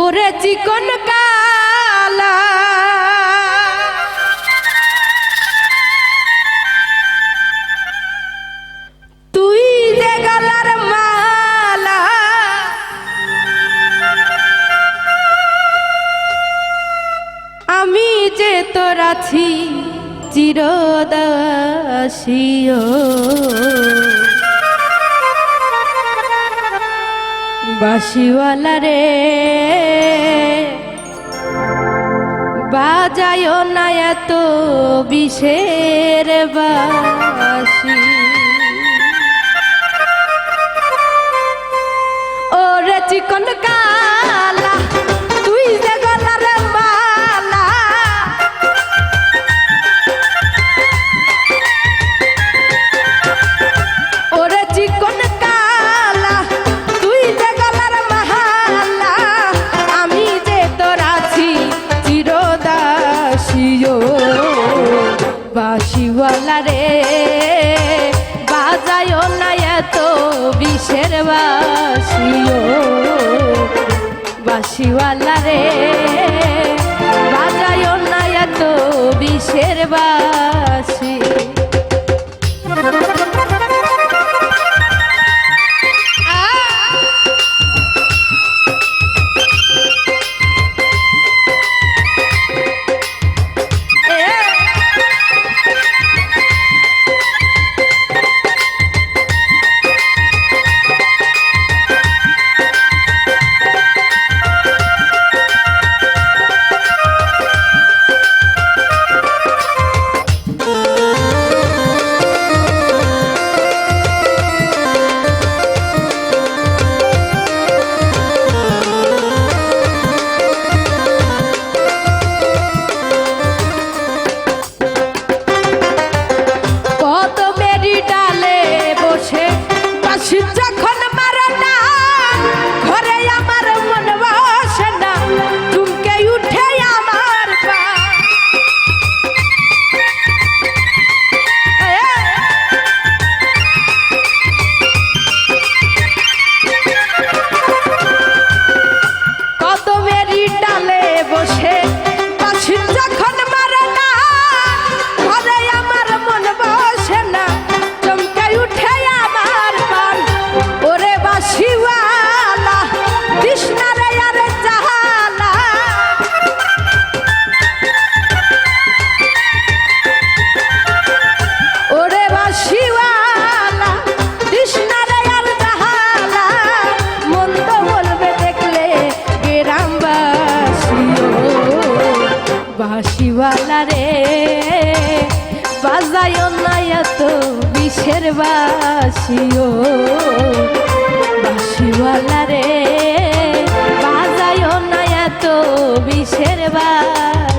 ওরে চিকন কালা। তুই মালা আমি যে চিরদাসিও বাসিওয়ালা রে। বাজায় না এত বিষের বাসি ওরে চিকন বাসিওয়ালা রে। বাজায় না এত বিষের বাসি। বাসিওয়ালা রে বাজায় না এত বিষের বাসিও। বাসিওয়ালা রে বাজায় না এত বিষের বাসি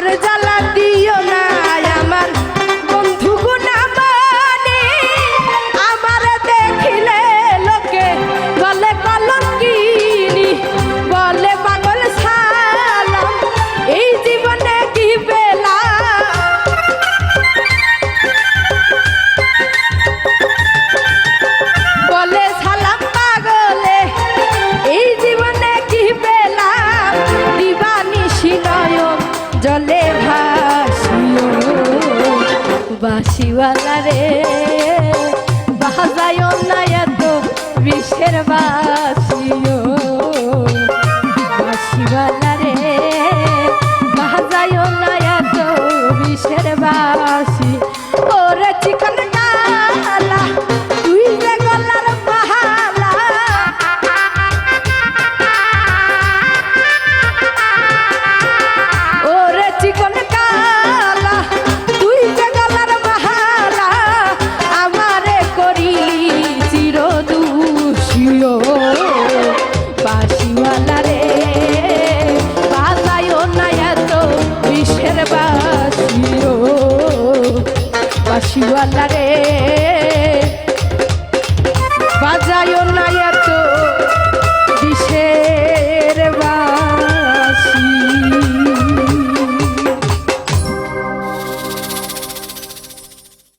আর জ্বালা বাসিওয়ালা রে বাজায় না এত বিষের বাসিও। বাসিওয়ালা রে বাজায় না এত বিষের বাসি আল্লাহ রে বাজায় না